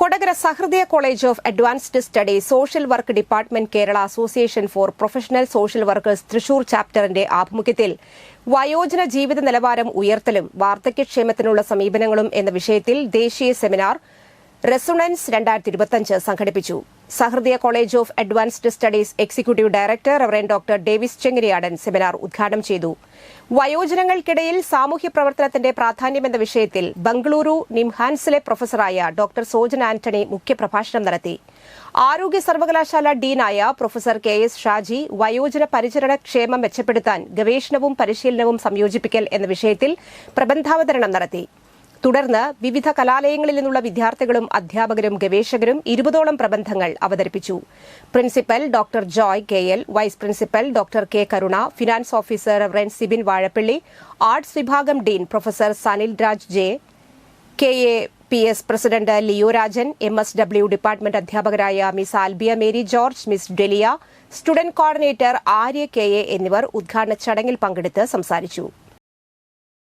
Kodakara Sahrdaya college of advanced study social work department Kerala association for professional social workers Thrissur ചാപ്റ്ററിന്റെ ആഭിമുഖ്യത്തിൽ വയോജന ജീവിത നിലവാരം ഉയർത്തലും വാർദ്ധക്യക്ഷേമത്തിനുള്ള സമീപനങ്ങളും എന്ന വിഷയത്തിൽ ദേശീയ സെമിനാർ റെസുണൻസ് രണ്ടായിരത്തി സംഘടിപ്പിച്ചു. Sahrdaya college of advanced studies executive director reverend doctor Davis Chengariyadan seminar ഉദ്ഘാടനം ചെയ്തു. വയോജനങ്ങൾക്കിടയിൽ സാമൂഹ്യ പ്രവർത്തനത്തിന്റെ പ്രാധാന്യമെന്ന വിഷയത്തിൽ ബംഗളൂരു നിംഹാൻസിലെ പ്രൊഫസറായ ഡോക്ടർ സോജൻ ആന്റണി മുഖ്യപ്രഭാഷണം നടത്തി. ആരോഗ്യ സർവകലാശാല ഡീനായ പ്രൊഫസർ കെ എസ് ഷാജി വയോജന പരിചരണ ക്ഷേമം മെച്ചപ്പെടുത്താൻ ഗവേഷണവും പരിശീലനവും സംയോജിപ്പിക്കൽ എന്ന വിഷയത്തിൽ പ്രബന്ധാവതരണം നടത്തി. തുടർന്ന് വിവിധ കലാലയങ്ങളിൽ നിന്നുള്ള വിദ്യാർത്ഥികളും അധ്യാപകരും ഗവേഷകരും ഇരുപതോളം പ്രബന്ധങ്ങൾ അവതരിപ്പിച്ചു. Principal doctor Joy K. L. Vice principal doctor K. Karuna finance officer rev Sibin Vazhappally arts വിഭാഗം dean professor Sanil Raj J K. A. P. S. President Leo Rajan M. S. W. Department അധ്യാപകരായ Miss Albiya Mary George Miss Delia student coordinator Arya K. A. എന്നിവർ ഉദ്ഘാടന ചടങ്ങിൽ പങ്കെടുത്ത് സംസാരിച്ചു.